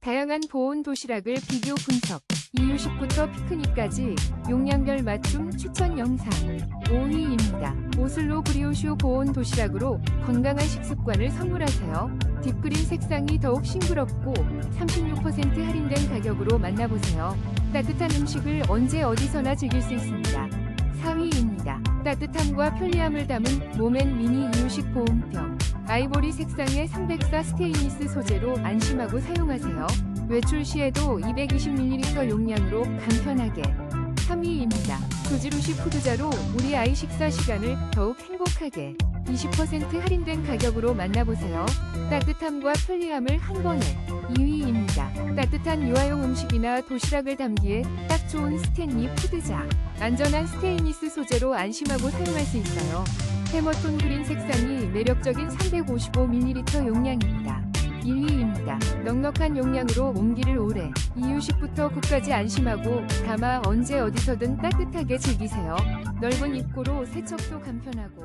다양한 보온 도시락을 비교 분석. 이유식부터 피크닉까지 용량별 맞춤 추천 영상. 5위입니다. 오슬로 브리오쇼 보온 도시락으로 건강한 식습관을 선물하세요. 딥그린 색상이 더욱 싱그럽고 36% 할인된 가격으로 만나보세요. 따뜻한 음식을 언제 어디서나 즐길 수 있습니다. 4위입니다. 따뜻함과 편리함을 담은 모멘 미니 이유식 보온병. 아이보리 색상의 304 스테인리스 소재로 안심하고 사용하세요. 외출 시에도 220ml 용량으로 간편하게. 3위입니다. 조지루시 푸드자로 우리 아이 식사 시간을 더욱 행복하게. 20% 할인된 가격으로 만나보세요. 따뜻함과 편리함을 한 번에. 2위입니다. 따뜻한 유아용 음식이나 도시락을 담기에 딱 좋은 스탠리 푸드자. 안전한 스테인리스 소재로 안심하고 사용할 수 있어요. 해머톤 그린 색상이 매력적인 355ml 용량입니다. 1위입니다. 넉넉한 용량으로 온기를 오래 이유식부터 국까지 안심하고 담아 언제 어디서든 따뜻하게 즐기세요. 넓은 입구로 세척도 간편하고